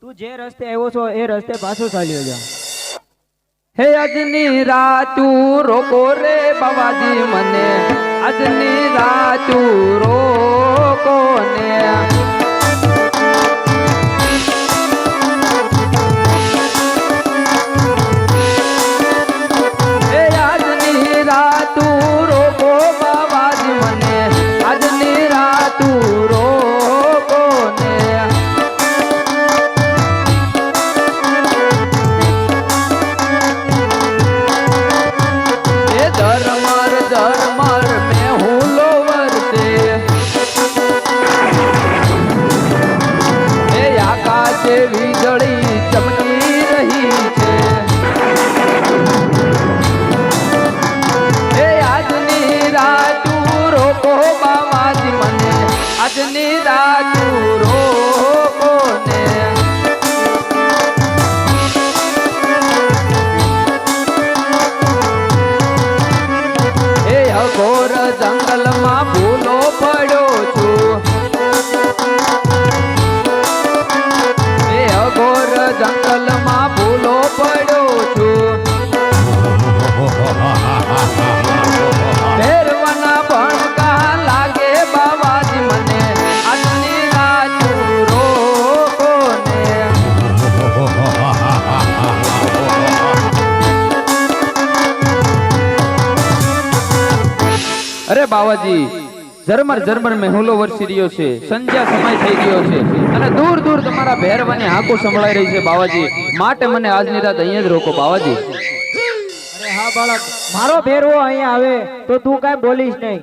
તું જે રસ્તે આવ્યો છો એ રસ્તે પાછો ચાલ્યો જા. હે આજની રાતું રોકો રે બાબાજી મને. આજની રાતું આકાશે વીજળી ચમકી રહી છે. એ આજની રાત રોકો બાબાજી મને આજની રાત જંગલમાં અરે બાવાજી, ઝરમર ઝરમર મેહુલો વરસી રહ્યો છે. સંધ્યા સમય થઈ ગયો છે. અને દૂર દૂર તમારા ભેરવાની હાકો સંભળાઈ રહી છે બાવાજી. માટે મને આજની રાત અહીંયા જ રોકો બાવાજી. અરે હા બાળક, મારો ભેરવો અહીંયા આવે તો તું કાંઈ બોલીશ નહીં.